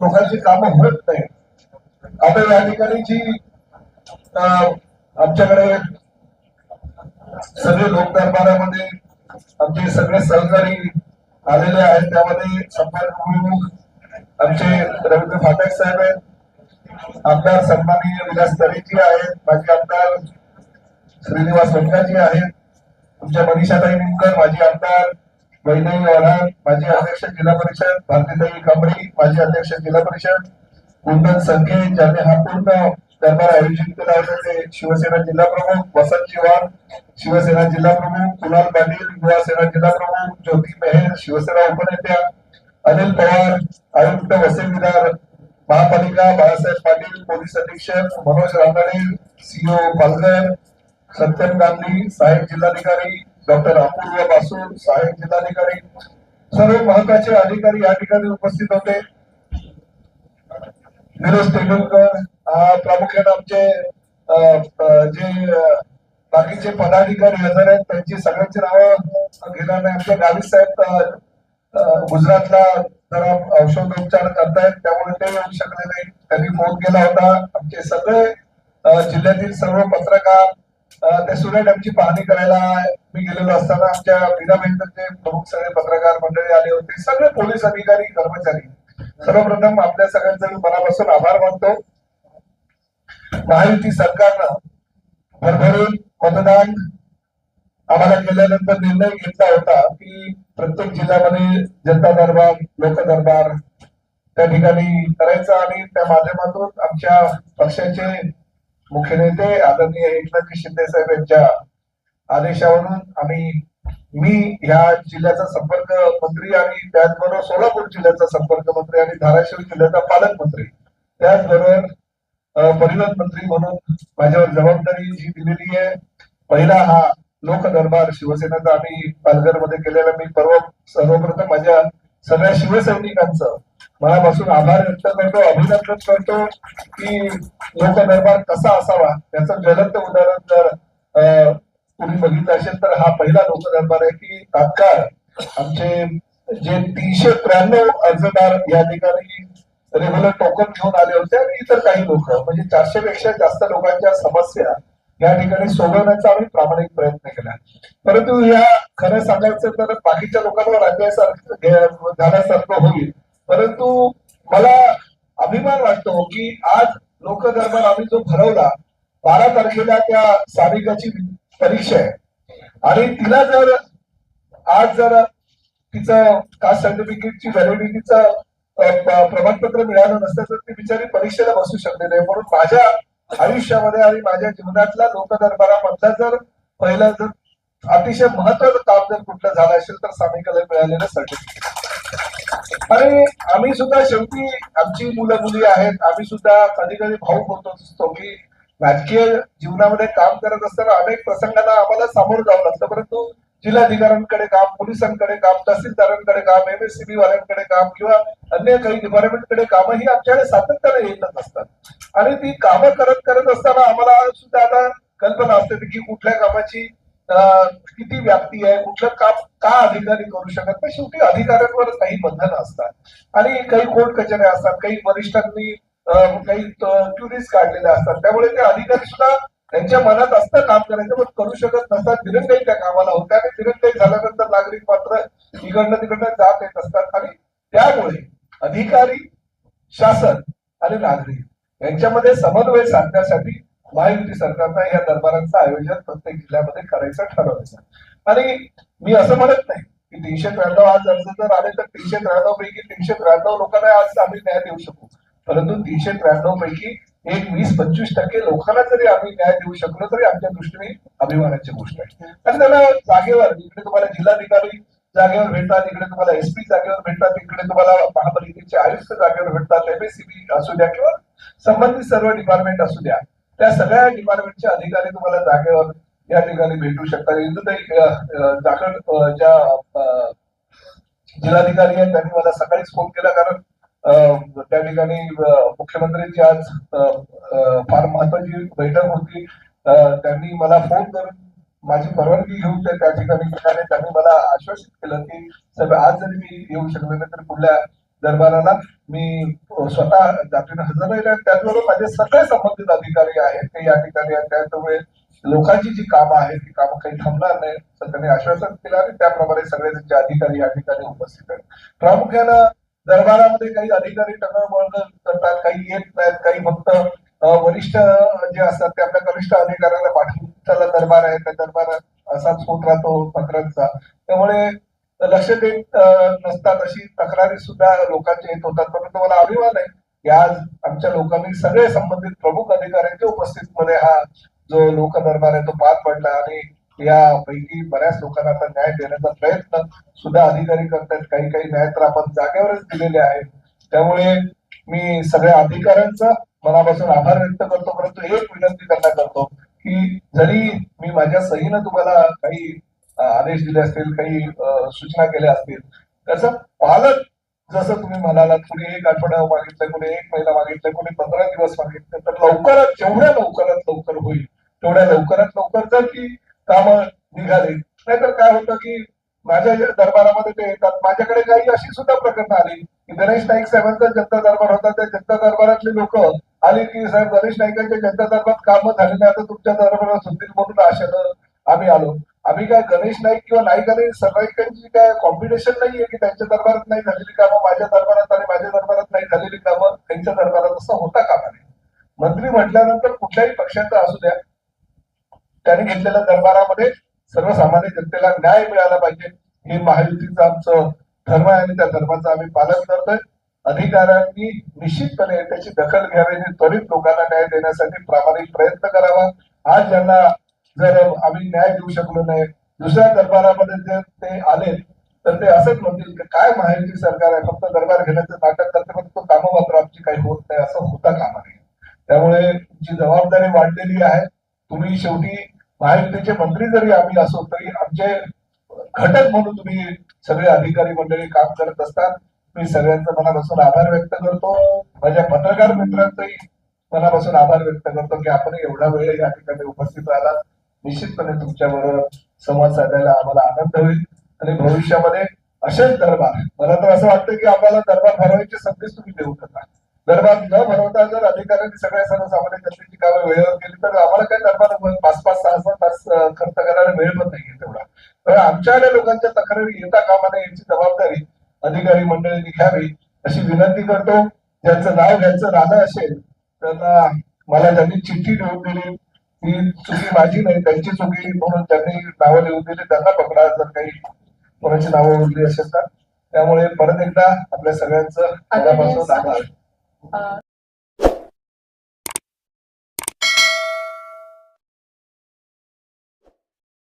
लोकांची कामं होत नाही. आता या ठिकाणी जी आमच्याकडे सगळे लोक दरबारामध्ये आमचे सगळे सहकारी आलेले आहेत. त्यामध्ये संपर्क प्रमुख आमचे रवींद्र फाटक साहेब आहेत. आमदार सन्माननीय विलास तरेजी आहेत. माजी आमदार श्रीनिवास वनकाजी आहेत. आमच्या मनीषाताई निमकर माजी आमदार वैनवी वढाण माजी अध्यक्ष जिल्हा परिषद भारतीताई कांबळी माजी अध्यक्ष जिल्हा परिषद कुंदन संघे ज्यांनी हा पूर्ण दरबार आयोजित केला होता ते शिवसेना जिल्हा प्रमुख वसंत चव्हाण शिवसेना जिल्हा प्रमुख कुणाल पाटील युवा सेना जिल्हा प्रमुख ज्योती मेहर शिवसेना उपनेत्या अनिल पवार आयुक्त वसई विरार महापालिका बाळासाहेब पाटील पोलीस अधीक्षक मनोज रांगाडे सीओ पालघर सत्यम गांधी साहेब जिल्हाधिकारी डॉक्टर अपूर्व बासू सहाय्यक जिल्हाधिकारी सर्व महत्त्वाचे अधिकारी या ठिकाणी उपस्थित होते. निरोज तेंडुलकर प्रामुख्याने आमचे जे बाकीचे पदाधिकारी हजर आहेत त्यांची सगळ्यांची नावं घेणार नाही. आमच्या गावी साहेब गुजरातला जरा औषधोपचार करतायत त्यामुळे ते येऊ शकले नाही. त्यांनी फोन केला होता. आमचे सगळे जिल्ह्यातील सर्व पत्रकार अं, आमची पाहणी करायला मी गेलेलो असताना आमच्या बीना बँकचे प्रमुख सगळे पत्रकार मंडळी आले होते. सगळे पोलीस अधिकारी कर्मचारी. सर्वप्रथम आपल्या सगळ्यांचा मी मनापासून आभार मानतो. महायुती सरकारनं भरभरून मतदान आम्हाला केल्यानंतर निर्णय घेतला होता की प्रत्येक जिल्ह्यामध्ये जनता दरबार लोक दरबार त्या ठिकाणी करायचा आणि त्या माध्यमातून आमच्या पक्षाचे मुख्य नेते आदरणीय एकनाथ शिंदे साहेब यांच्या आदेशावरून आम्ही मी ह्या जिल्ह्याचा संपर्क मंत्री आणि त्याचबरोबर सोलापूर जिल्ह्याचा संपर्क मंत्री आणि धाराशिव जिल्ह्याचा पालकमंत्री त्याचबरोबर परिवहन मंत्री म्हणून माझ्यावर जबाबदारी जी दिलेली आहे पहिला हा लोक दरबार शिवसेनेचा आम्ही पालघरमध्ये केलेला मी पर्व सर्वप्रथम माझ्या सगळ्या शिवसैनिकांचं मनापासून आभार व्यक्त करतो अभिनंदन करतो की लोकनिर्माण दरबार कसा असावा त्याचं ज्वलंत उदाहरण जर तुम्ही बघितलं असेल तर हा पहिला लोक दरबार आहे की तात्काळ आमचे जे तीनशे त्र्याण्णव अर्जदार या ठिकाणी रेग्युलर टोकन घेऊन आले होते आणि इतर काही लोक म्हणजे चारशे पेक्षा जास्त लोकांच्या समस्या या ठिकाणी सोडवण्याचा आम्ही प्रामाणिक प्रयत्न केला. परंतु या खरं सांगायचं तर बाकीच्या लोकांवर अन्यायसारखं झाल्यासारखं होईल. परंतु मला अभिमान वाटतो की आज लोक दरबार आम्ही जो भरवला बारा तारखेला त्या सारिकाची परीक्षा आहे. आणि तिला जर आज जर तिचं कास्ट सर्टिफिकेटची व्हॅलिडिटीचं प्रमाणपत्र मिळालं नसतं तर ती बिचारी परीक्षेला बसू शकले नाही. म्हणून माझ्या आयुष्यामध्ये आणि माझ्या जीवनातला लोक दरबारामधला जर पहिला जर अतिशय महत्वाचं काम जर कुठलं झालं असेल तर सामिकाला मिळालेलं सर्टिफिकेट आणि आम्ही सुद्धा शेवटी आमची मुलं मुली आहेत. आम्ही सुद्धा कधी कधी भाऊ होतो असतो की राजकीय जीवनामध्ये काम करत असताना अनेक प्रसंगांना आम्हाला सामोरं जावं लागतं. परंतु जिल्हाधिकाऱ्यांकडे काम पोलिसांकडे काम तहसीलदारांकडे काम एम एस वाल्यांकडे काम किंवा अन्य काही डिपार्टमेंटकडे कामं ही आमच्याकडे सातत्याने येतच असतात. आणि ती कामं करत करत असताना आम्हाला सुद्धा आता कल्पना असते की कुठल्या कामाची किती व्याप्ती आहे कुठलं काम का अधिकारी करू शकत नाही शेवटी अधिकाऱ्यांवर काही बंधन असतात. आणि काही कोर्ट कचऱ्या असतात काही वरिष्ठांनी काही क्युरीज काढलेल्या असतात. त्यामुळे ते अधिकारी सुद्धा त्यांच्या मनात असतं काम करायचं पण करू शकत नसतात दिरंगाई त्या कामाला होत्या आणि दिरंगाई झाल्यानंतर नागरिक मात्र इकडनं तिकडनं जात येत असतात. आणि त्यामुळे अधिकारी शासन आणि नागरिक यांच्यामध्ये समन्वय साधण्यासाठी महायुती सरकारनं या दरबारांचं आयोजन प्रत्येक जिल्ह्यामध्ये करायचं ठरवायचं. आणि मी असं म्हणत नाही की तीनशे त्र्याण्णव आज अर्ज जर आले तर तीनशे त्र्याण्णव पैकी तीनशे त्र्याण्णव लोकांना आज आम्ही न्याय देऊ शकू. परंतु तीनशे त्र्याण्णव पैकी एक वीस पंचवीस टक्के लोकांना जरी आम्ही न्याय देऊ शकलो तरी आमच्या दृष्टीने अभिमानाची गोष्ट आहे. आणि त्याला जागेवर इकडे तुम्हाला जिल्हाधिकारी जागेवर भेटतात इकडे तुम्हाला एसपी जागेवर भेटतात इकडे तुम्हाला महापालिकेचे आयुक्त जागेवर भेटतात एमएससीबी असू द्या किंवा संबंधित सर्व डिपार्टमेंट असू द्या. त्या सगळ्या डिपार्टमेंटचे अधिकारी तुम्हाला जागेवर या ठिकाणी भेटू शकतात. इंदुताई जाखड ज्या जिल्हाधिकारी आहेत त्यांनी मला सकाळीच फोन केला कारण त्या ठिकाणी मुख्यमंत्र्यांची आज फार महत्वाची बैठक होती. त्यांनी मला फोन करून माझी परवानगी घेऊन ते त्या ठिकाणी त्यांनी मला आश्वासित केलं की साहेब आज जरी मी येऊ शकलो नाही तर पुढल्या दरबाराला मी स्वतः जातीने हजर राहिले आणि त्याचबरोबर माझे सगळे संबंधित अधिकारी आहेत ते या ठिकाणी आहेत. त्यामुळे लोकांची जी कामं आहेत ती कामं काही थांबणार नाही तर त्यांनी आश्वासन केलं आणि त्याप्रमाणे सगळे त्यांचे अधिकारी या ठिकाणी उपस्थित आहेत. प्रामुख्यानं दरबारामध्ये काही अधिकारी टंगळमळग करतात काही येत नाहीत काही फक्त वरिष्ठ जे असतात ते आपल्या कनिष्ठ अधिकाऱ्याला पाठवून त्याला दरबार आहे त्या दरबारात असाच होत राहतो पत्रांचा. त्यामुळे लक्ष देत नसतात अशी तक्रारी सुद्धा लोकांच्या येत होतात. परंतु मला अभिमान आहे की आज आमच्या लोकांनी सगळे संबंधित प्रमुख अधिकाऱ्यांच्या उपस्थितीमध्ये हा जो लोक दरबार आहे तो पार पडला आणि यापैकी बऱ्याच लोकांना आता न्याय देण्याचा प्रयत्न सुद्धा अधिकारी करतायत. काही काही न्याय तर आपण जागेवरच दिलेले आहेत. त्यामुळे मी सगळ्या अधिकाऱ्यांचा मनापासून आभार व्यक्त करतो. परंतु एक विनंती त्यांना करतो की जरी मी माझ्या सहीनं तुम्हाला काही आदेश दिले असतील काही सूचना केल्या असतील. त्याचं पालन जसं तुम्ही म्हणालात कुणी एक आठवडा मागितलं कुणी एक महिना मागितलं कुणी पंधरा दिवस मागितलं तर लवकरात जेवढ्या लवकरात लवकर होईल तेवढ्या लवकरात लवकर जर की कामं निघाली. नाहीतर काय होतं की माझ्या दरबारामध्ये ते येतात. माझ्याकडे काही अशी सुद्धा प्रकरण आली की गणेश नाईक साहेबांचा जनता दरबार होता त्या जनता दरबारातली लोक आली की साहेब गणेश नाईकांच्या जनता दरबारात कामं झाली नाही आता तुमच्या दरबारात होतील म्हणून आशेनं आम्ही आलो. आम्ही काय गणेश नाईक किंवा नाईक आणि सरनाईकांची काय कॉम्पिटिशन नाहीये की त्यांच्या दरबारात नाही झालेली कामं माझ्या दरबारात आणि माझ्या दरबारात नाही झालेली कामं त्यांच्या दरबारात असं होता कामा नाही मंत्री म्हटल्यानंतर कुठल्याही पक्षाचा असू द्या त्याने घेतलेल्या दरबारामध्ये सर्वसामान्य जनतेला न्याय मिळाला पाहिजे. हे महायुतीचं आमचं धर्म आहे आणि त्या धर्माचं आम्ही पालन करतोय. अधिकाऱ्यांनी निश्चितपणे त्याची दखल घ्यावी आणि त्वरित लोकांना न्याय देण्यासाठी प्रामाणिक प्रयत्न करावा. आज ज्यांना जर आम्ही न्याय देऊ शकलो नाही दुसऱ्या दरबारामध्ये जर ते आले तर ते असंच म्हणतील की काय महायुती सरकार आहे फक्त दरबार घेण्याचं नाटक करते पण तो कामं मात्र आमची काही होत नाही असं होता कामा नये त्यामुळे तुमची जबाबदारी वाढलेली आहे. तुम्ही शेवटी महायुतीचे मंत्री जरी आम्ही असो तरी आमचे घटक म्हणून तुम्ही सगळे अधिकारी मंडळी काम करत असतात. मी सगळ्यांचा मनापासून आभार व्यक्त करतो. माझ्या पत्रकार मित्रांचाही मनापासून आभार व्यक्त करतो की आपण एवढा वेळ या ठिकाणी उपस्थित राहिला निश्चितपणे तुमच्या बरोबर संवाद साधायला आम्हाला आनंद होईल आणि भविष्यामध्ये असेच दरबार. मला तर असं वाटतं की आम्हाला दरबार भरवायची संधीच तुम्ही देऊ नका. दरबार न भरवता जर अधिकाऱ्यांनी सगळ्या सर्वसामान्य जनतेची कामं वेळेवर केली तर आम्हाला काय दरबार पाच पाच सहा सहा तास खर्च करायला वेळ पण नाहीये तेवढा. तर आमच्याकडे लोकांच्या तक्रारी येता कामा नये याची जबाबदारी अधिकारी मंडळींनी घ्यावी अशी विनंती करतो. ज्यांचं नाव घ्यायचं राहणं असेल त्यांना मला त्यांनी चिठ्ठी लिहून दिली ती चुकी माझी नाही त्यांची चुकी म्हणून त्यांनी नावं लिहून दिली त्यांना पकडा जर काही कोणाची नावं उरली असेल तर. त्यामुळे परत एकदा आपल्या सगळ्यांचं मनापासून आभार.